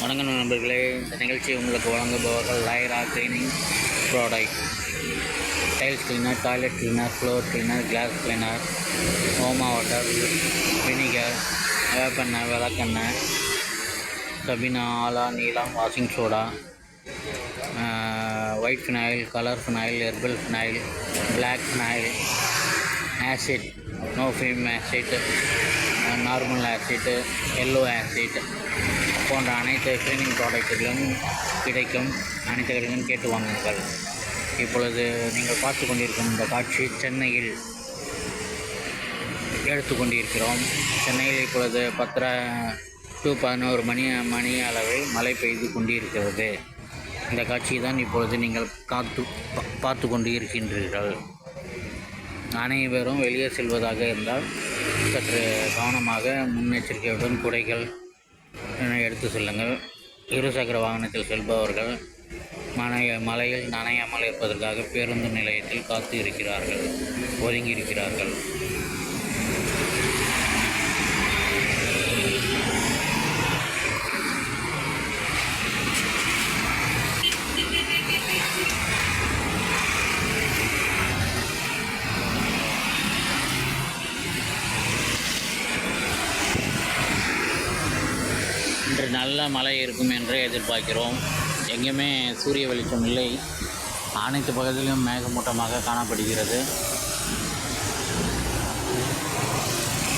வணக்கம் நண்பர்களே. இந்த நிகழ்ச்சி உங்களுக்கு வழங்குபவர்கள் Lyra cleaning product tiles cleaner toilet cleaner floor cleaner glass cleaner ஓமா வாட்டர் வினிகர் வேப்பெண்ணெய் விளக்கெண்ணெய் சபினா ஆலா நீலம் washing soda white phenyl colour phenyl herbal phenyl black phenyl acid no fume acid normal acid yellow acid போன்ற அனைத்து cleaning ப்ராடக்ட்டுகளும் கிடைக்கும். அனைத்து கடைகளும் கேட்டு வாங்குங்கள். இப்பொழுது நீங்கள் பார்த்து கொண்டிருக்கும் இந்த காட்சி சென்னையில் எடுத்து கொண்டிருக்கிறோம். சென்னையில் இப்பொழுது பத்தரை டு பதினோரு மணி மணி அளவில் மழை பெய்து கொண்டிருக்கிறது. இந்த காட்சியை தான் இப்பொழுது நீங்கள் காத்து பா- பார்த்து கொண்டு இருக்கின்றீர்கள் அனைவரும் வெளியே செல்வதாக இருந்தால் சற்று கவனமாக முன்னெச்சரிக்கையுடன் குடைகள் என எடுத்து செல்லுங்கள். இருசக்கர வாகனத்தில் செல்பவர்கள் மனைய மலையில் நனையாமல் இருப்பதற்காக பேருந்து நிலையத்தில் காத்து இருக்கிறார்கள் ஒதுங்கி இருக்கிறார்கள். இன்று நல்ல மழை இருக்கும் என்று எதிர்பார்க்கிறோம். எங்கேயுமே சூரிய வெளிச்சம் இல்லை. அனைத்து பகுதியிலும் மேகமூட்டமாக காணப்படுகிறது.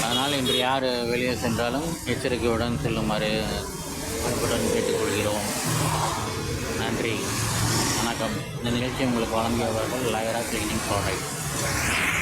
அதனால் இன்று யார் வெளியே சென்றாலும் எச்சரிக்கையுடன் செல்லுமாறு அன்புடன் கேட்டுக்கொள்கிறோம். நன்றி. வணக்கம். இந்த நிகழ்ச்சி உங்களுக்கு வழங்கியவர்கள் லயரா கிளீனிங் ப்ராடக்ட்